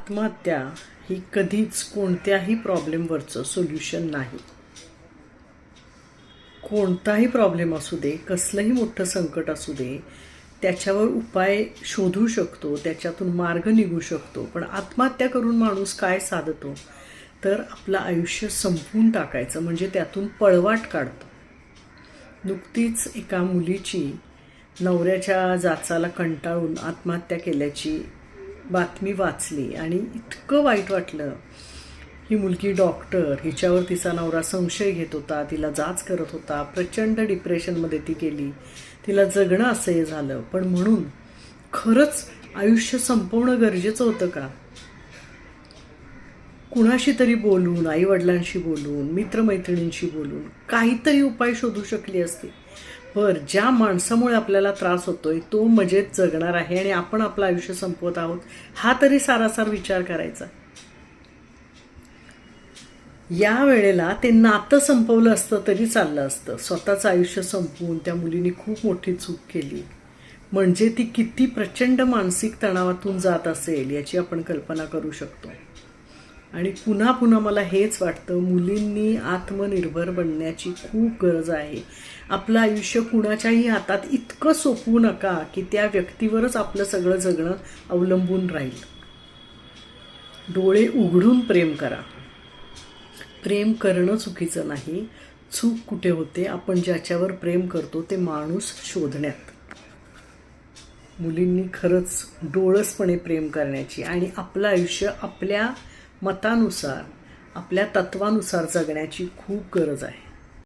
आत्महत्या ही कधीच कोणत्याही प्रॉब्लेमवरचं सोल्युशन नाही. कोणताही प्रॉब्लेम असू दे कसलंही मोठं संकट असू दे त्याच्यावर उपाय शोधू शकतो त्याच्यातून मार्ग निघू शकतो. पण आत्महत्या करून माणूस काय साधतो? तर आपलं आयुष्य संपवून टाकायचं म्हणजे त्यातून पळवाट काढतो. नुकतीच एका मुलीची नवऱ्याच्या जाचाला कंटाळून आत्महत्या केल्याची बातमी वाचली आणि इतकं वाईट वाटलं. ही मुलगी डॉक्टर हिच्यावर तिचा नवरा संशय घेत होता तिला जाच करत होता प्रचंड डिप्रेशनमध्ये ती गेली. तिला जगणं असह्य झालं पण म्हणून खरंच आयुष्य संपवणं गरजेचं होतं का? कुणाशी तरी बोलून आईवडिलांशी बोलून मित्रमैत्रिणींशी बोलून काहीतरी उपाय शोधू शकली असती. बर ज्या माणसामुळे आपल्याला त्रास होतोय तो मजेत जगणार आहे आणि आपण आपलं आयुष्य संपवत आहोत हा तरी सारासार विचार करायचा. या वेळेला ते नातं संपवलं असतं तरी चाललं असतं. स्वतःचं आयुष्य संपवून त्या मुलीने खूप मोठी चूक केली. म्हणजे ती किती प्रचंड मानसिक तणावातून जात असेल याची आपण कल्पना करू शकतो. आणि पुन्हा पुन्हा मला हेच वाटतं मुलींनी आत्मनिर्भर बनण्याची खूप गरज आहे. आपलं आयुष्य कुणाच्याही हातात इतकं सोपवू नका की त्या व्यक्तीवरच आपलं सगळं जगणं अवलंबून राहील. डोळे उघडून प्रेम करा. प्रेम करणं चुकीचं नाही. चूक कुठे होते आपण ज्याच्यावर प्रेम करतो ते माणूस शोधण्यात. मुलींनी खरंच डोळसपणे प्रेम करण्याची आणि आपलं आयुष्य आपल्या मतानुसार आपल्या तत्वानुसार जगण्याची खूप गरज आहे.